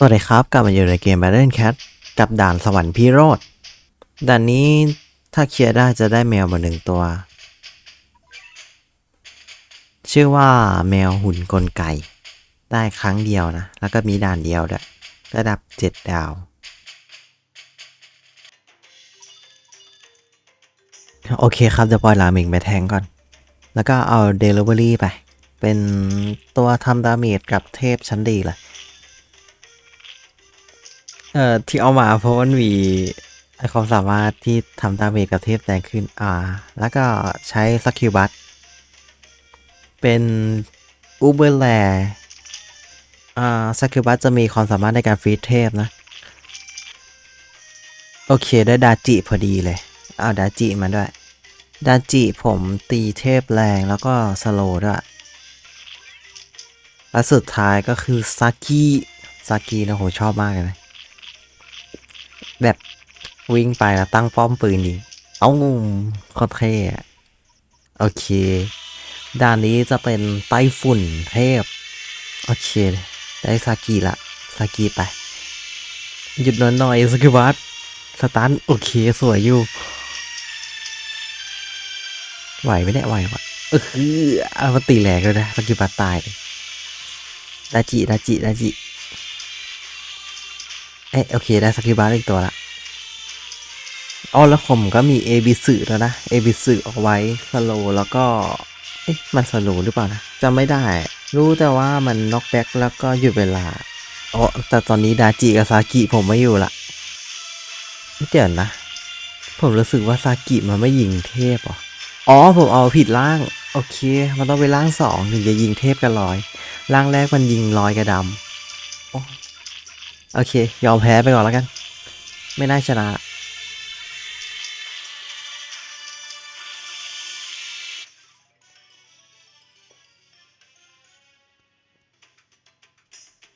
สวัสดีครับ กลับมาอยู่ในเกม Battle Cat กับด่านสวรรค์พิโรธด่านนี้ถ้าเคลียร์ได้จะได้แมวมาหนึ่งตัว ชื่อว่าแมวหุ่นกลไก่ได้ครั้งเดียวนะ แล้วก็มีด่านเดียวด้วยระดับ7ดาว โอเคครับจะปล่อยราเมงไปแทงก่อน แล้วก็เอาเดลิเวอรี่ไป เป็นตัวทำดาเมจกับเทพชั้นดีเลย เอ่อที่เอามาเพราะมันมีความสามารถที่ทำดาเมจกับเทพแรงขึ้น อ่า แล้วก็ใช้สกิลบัตเป็นอูเบอร์แลอ่าสกิลบัตจะมีความสามารถในการฟรีเทพนะ โอเคได้ดาจิพอดีเลยเอาดาจิมาด้วย ดาจิผมตีเทพแรงแล้วก็สโลด้วยและสุดท้ายก็คือซากิซากินะผมชอบมากเลย แบบวิ่งไปแล้วตั้งป้อมปืนยิเอ้าโคตรเท่โอเคด้านนี้จะเป็นไต้ฝุ่นเทพ โอเค ได้ซากิละซากิไป หยุดนอนหน่อยสกิบัตสตันโอเคสวยอยู่ ไหวไมเนี่ยไหวปะเออเอามาตีแหลกเลยนะสกิบัตตายลยดาจิดาจิดาจิ เอ๊ะโอเคได้สกิบัตอีกตัวละอ๋อแล้วผมก็มี A B สื่อแล้วนะ A B สื่อเอาไว้สโลแล้วก็เอ๊ะมันสโลหรือเปล่านะจำไม่ได้ รู้แต่ว่ามันน็อกแบ็กแล้วก็หยุดเวลาอ๋อแต่ตอนนี้ดาจิกับซากิผมไม่อยู่ละเดี๋ยวนะ ผมรู้สึกว่าซากิมันไม่ยิงเทพเหรออ๋อผมเอาผิดล่าง โอเค มันต้องไปล่างสองถึงจะยิงเทพกับลอยล่างแรกมันยิงลอยกับดำ โอเค ยอมแพ้ไปก่อนแล้วกัน ไม่น่าชนะ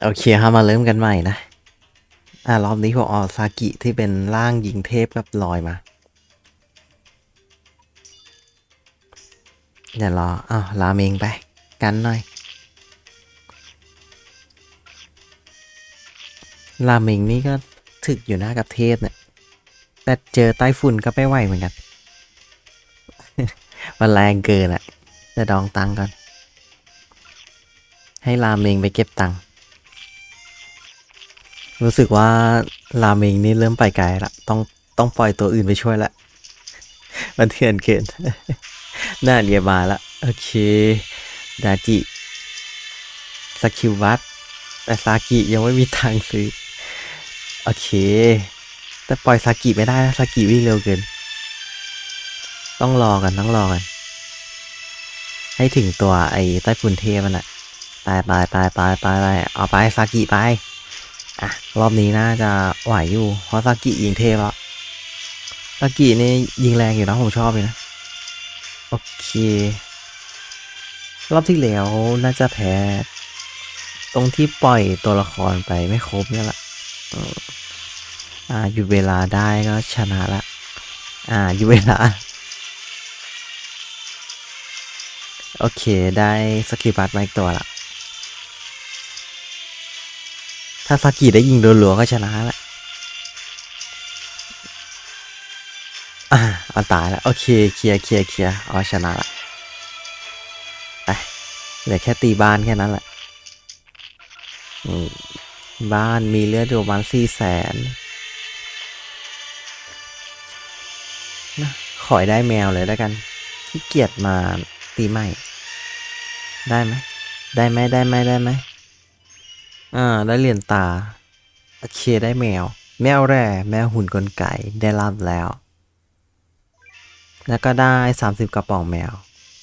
โอเคครับมาเริ่มกันใหม่นะ อ่ารอบนี้ผมเอาซากิที่เป็นร่างยิงเทพกับลอยมาเดี๋ยวรออ้าวราเมงไป กันหน่อย ราเมงนี่ก็ถึกอยู่นะกับเทพเนี่ย แต่เจอไต้ฝุ่นก็ไม่ไหวเหมือนกัน มันแรงเกินอะจะดองตังก่อน ให้ราเมงไปเก็บตังค์ รู้สึกว่าราเมงนี่เริ่มไปไกลละ ต้องต้องปล่อยตัวอื่นไปช่วยละ มันเถื่อนเกินน่าเรียมาละ โอเค ดาจิสกิลวัดแต่ซากิยังไม่มีทางซื้อ โอเค แต่ปล่อยซากิไม่ได้นะซากิวิ่งเร็วเกิน ต้องรอกันต้องรอกัน ให้ถึงตัวไอ้ไต้ฝุ่นเทพมันอะไปไปไปไปไปไปเอาไปซากิไป อะ รอบนี้น่าจะไหวอยู่ เพราะซากิยิงเทพแล้วซากินี่ยิงแรงอยู่นะผมชอบเลยนะ โอเค รอบที่แล้วน่าจะแพ้ ตรงที่ปล่อยตัวละครไปไม่ครบเนี่ยแหละ อออ่าหยุดเวลาได้ก็ชนะละ อ่าหยุดเวลา โอเคได้สกิลบัตมาอีกตัวละถ้าซากิได้ยิงรัวๆก็ชนะละอ่าเอาตายแล้ว โอเคเคลียร์เคลียร์เคลียร์เอาชนะละไปเหลือแค่ตีบ้านแค่นั้นแหละ อืม บ้านมีเลือดอยู่ประมาณสี่แสนนะขอให้ได้แมวเลยแล้วกันขี้เกียจมาตีใหม่ ได้ไหมได้ไหมได้ไหมได้ไหมอ่าได้เหรียญตา โอเคได้แมว แมวแร่แมวหุ่นกลไก่ได้รับแล้ว แล้วก็ได้30กระป๋องแมว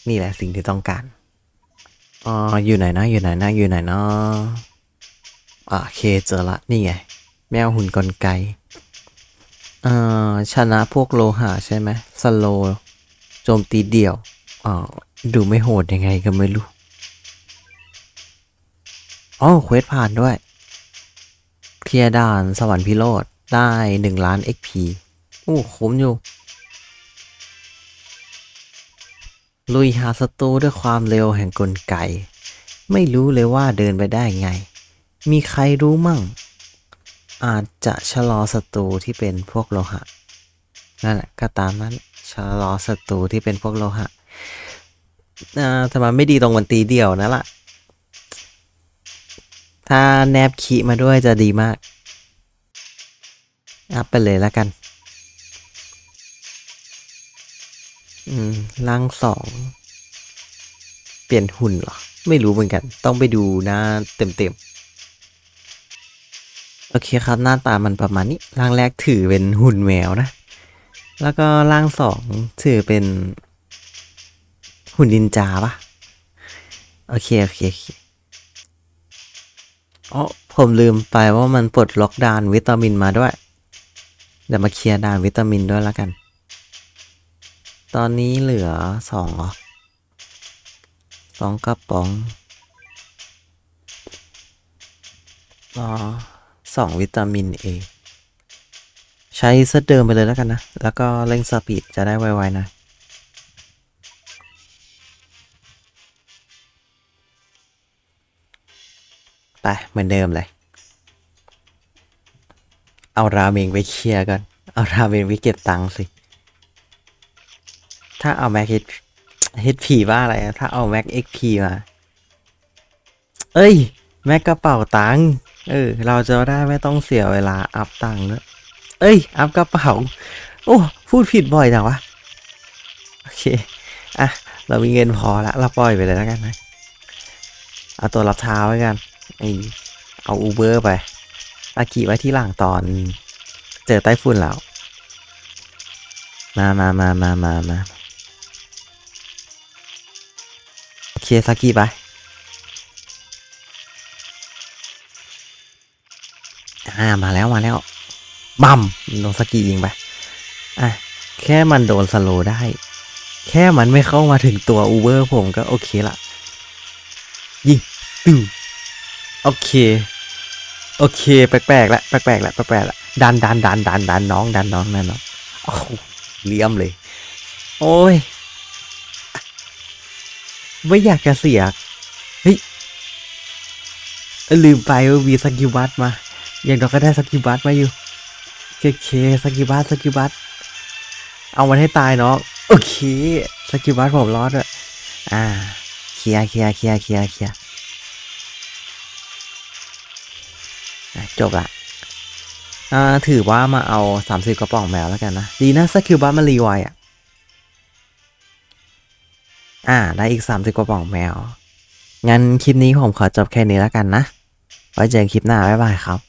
นี่แหละสิ่งที่ต้องการอ๋ออยู่ไหนนะอยู่ไหนนะอยู่ไหนนะ อ่าโอเคเจอละ นี่ไง แมวหุ่นกลไกอ่าชนะพวกโลหะใช่ไหมสโลโจมตีเดี่ยวอ่าดูไม่โหดยังไงก็ไม่รู้อ๋อเควสผ่านด้วย เคลียร์ด่านสวรรค์พิโรธได้หนึ่งล้าน XP โอ้คุ้มอยู่ ลุยหาศัตรูด้วยความเร็วแห่งกลไก ไม่รู้เลยว่าเดินไปได้ไง มีใครรู้มั่ง อาจจะชะลอศัตรูที่เป็นพวกโลหะนั่นแหละก็ตามนั้นชะลอศัตรูที่เป็นพวกโลหะอ่าแต่มันไม่ดีตรงมันตีเดียวนะล่ะ ถ้าแนบขีมาด้วยจะดีมาก อัพไปเลยแล้วกัน อืมร่างสอง เปลี่ยนหุ่นเหรอ ไม่รู้เหมือนกัน ต้องไปดูหน้าเต็มๆ โอเคครับหน้าตามันประมาณนี้ร่างแรกถือเป็นหุ่นแมวนะ แล้วก็ร่างสองถือเป็น หุ่นดินจาปะโอเคโอเคโอเคอ๋อผมลืมไปว่ามันปลดล็อกด่านวิตามินมาด้วย เดี๋ยวมาเคลียร์ด่านวิตามินด้วยแล้วกัน ตอนนี้เหลือสองเหรอสองกระป๋องอ๋อ สองวิตามินเอใช้เซตเดิมไปเลยแล้วกันนะ แล้วก็เร่งสปีดจะได้ไวๆหนะไปเหมือนเดิมเลย เอาราเมงไปเคลียร์ก่อน เอาราเมงไปเก็บตังค์สิ ถ้าเอาแม็กเฮดเฮดพีว่าอะไร ถ้าเอาแม็กเอ็กพีมา เอ้ย แม็กกระเป๋าตังค์ เออ เราจะได้ไม่ต้องเสียเวลาอัพตังค์เนอะเอ้ย อัพกระเป๋า โอ้ พูดผิดบ่อยจังวะ โอเค อะ เรามีเงินพอละ เราปล่อยไปเลยแล้วกันนะ เอาตัวรับเท้าไว้กันไอเอาอูเบอร์ไป อากิไว้ที่หลังตอน เจอไต้ฝุ่นแล้ว มามามามามามาโอเคลียร์ซากิไป อ่ามาแล้วมาแล้วบัมโดนสกียิงไปอะแค่มันโดนสโลได้ แค่มันไม่เข้ามาถึงตัวอูเบอร์ผมก็โอเคละยิงตึ้งโอเค โอเค แปลกๆละแปลกๆละแปลกๆละดันดันดันดันดันน้องดันน้องดันน้องโอ้โหเลี่ยมเลย โอ้ยไม่อยากจะเสียเฮ้ยลืมไปว่ามีสกิลบัตมา อย่างน้อยก็ได้สกิบัตมาอยู่โอเคสกิบัตสกิบัตเอามันให้ตายเนาะโอเคสกิบัตผมรอดอะอ่าเคลียเคลียเคลียเคลียเคลียจบละอ่าถือว่ามาเอาสามสิบกระป๋องแมวแล้วกันนะ ดีนะสกิลบัตมันรีไวอะอ่า ได้อีกสามสิบกระป๋องแมว งั้นคลิปนี้ผมขอจบแค่นี้แล้วกันนะ ไว้เจอกันคลิปหน้า บ๊ายบายครับ